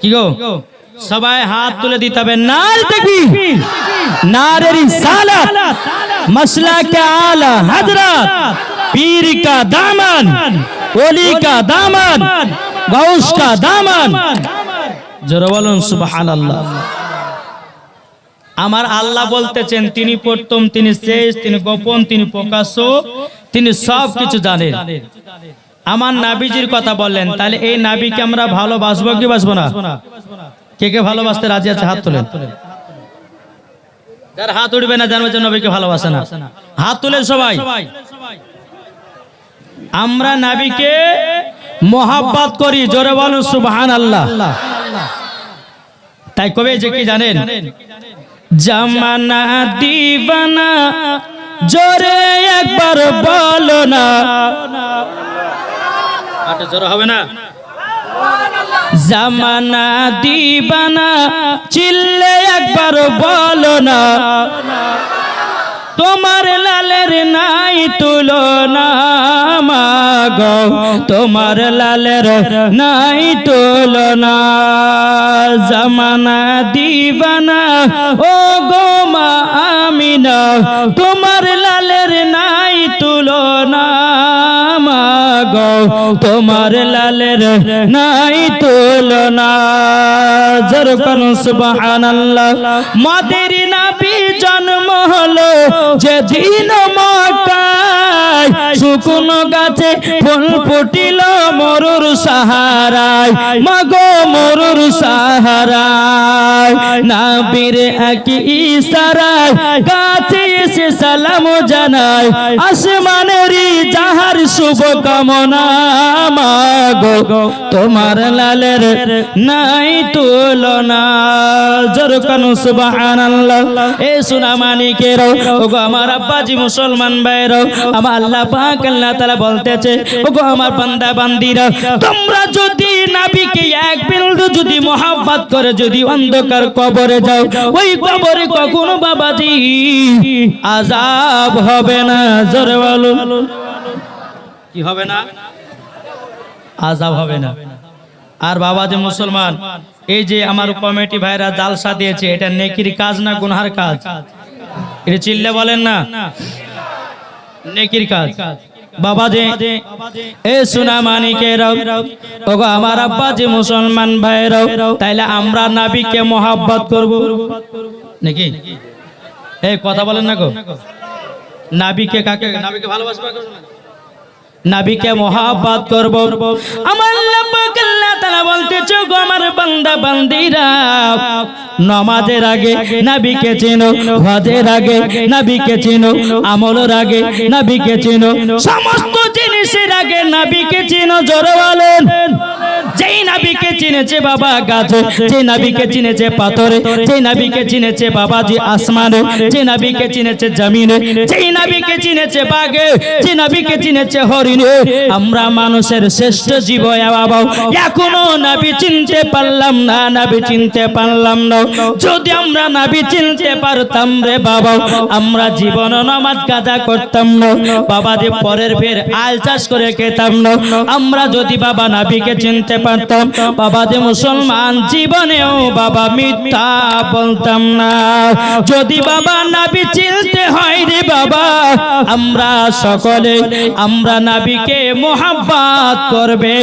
কি গো? সবাই হাত তুলে দিতে হবে। নাল দেখবি নারের সালাত। মশলা কে আলা হযরত। পীর কা দামন। ওলি কা দামন। গাউস কা দামন। জোরে বলুন, সুবহানাল্লাহ। আমার আল্লাহ বলতেছেন, তিনি প্রথম, তিনি শেষ তিনি গোপন, তিনি প্রকাশ্য, তিনি সব কিছু জানেন। আমার নাবিজির কথা বললেন তাহলে এই নাবিকে আমরা ভালোবাসবো কি বাসবো না? কে কে ভালোবাসতে রাজি আছে হাত তোলেন। যার হাত উঠবে না জানবে যে নবীকে ভালোবাসে না। হাত তুলেন সবাই। আমরা নাবিকে মোহাব্বত করি জোরে বলুন সুবহান আল্লাহ তাই কবে যে কি জানেন? জামানা দিবানা জোরে একবার বলো না। জোরে হবে না? জামানা দিবানা, চিল্লে একবার বলো না। তোমার লালের নাই তুলনা, মাগো, তোমার লালের নাই তুলনা। জামানা দিবানা ও গো মা আমিনা, তোমার তোমার লালের নাই তুলনা। জোর জরকান সুবহানাল্লাহ। মাদের নবী জন্ম হলো যেদিন মক্কায়। শুকনো গাছে ফুল ফুটিল মরুর সাহারায়। মাগো মরুর সাহারায়। নাবির এক ইশারায় গাছে এসে সালাম জানায় আসমানেরই যাহার শুভ কামনা মাগো, তোমার লালের নাই তুলনা। জরকানু সুবহানাল্লাহ। এ সোনা মানিকের ওগো আমার আব্বাজি মুসলমান ভাইরা আমার আল্লাহ পাক আল্লাহ তাআলা বলতেছে, ওগো আমার বান্দা বান্দিরা, তোমরা যদি নবীকে এক বিন্দু যদি মোহাব্বত করে যদি অন্ধকার কবরে যাও, ওই কবরে কখনো বাবাজি আজাব হবে না জোরে বলুন। কি হবে না? আজাব হবে না। আর বাবা যে মুসলমান এই যে আমার কমিটি ভাইরা জালসা দিয়েছে এটা নেকির কাজ না গুনহার কাজ? এটা চিল্লে বলেন না। নেকির কাজ। বাবা যে এ সোনা মানিকের ওগো আমার আব্বা যে মুসলমান ভাইরাও তাইলে আমরা নাবিকে মোহাব্বত করব। নাকি? এই কথা বলেন না গো। নাবিকে কাকে নাবিকে ভালোবাসবা নাবিকে মহাব্বত করব। আমার আল্লাহ তাআলা বলতেছে গো আমার বান্দা বান্দিরা নমাজের আগে নাবিকে চেনো হজের আগে নাবিকে চেনো আমলের আগে নাবিকে চেনো সমস্ত জিনিসের আগে নাবিকে চেনো চিনেছে বাবা গাছে যে নাবিকে চিনেছে পাথরে, যে নাবিকে চিনেছে বাবাজি আসমানে, যে নাবিকে চিনেছে জমিনে যেই নাবিকে চিনেছে বাগে, যে নাবিকে চিনেছে হরিণে। আমরা মানুষের শ্রেষ্ঠ জীব বাবা। এখনও নাবি চিনতে পারলাম না, নাবি চিনতে পারলাম না। যদি আমরা নাবি চিনতে পারতাম রে বাবা, আমরা জীবন নামাজ কাজা করতাম না। বাবা যে পরের ফের আল চাষ করে খেতাম না। আমরা যদি বাবা নাবিকে চিনতে পারতাম বাবা মুসলমান জীবনেও বাবা মিথ্যা বলতাম না। যদি বাবা নাবি চিনতে হয় রে বাবা, আমরা সকলে, আমরা নাবিকে মোহাম্মত করবে।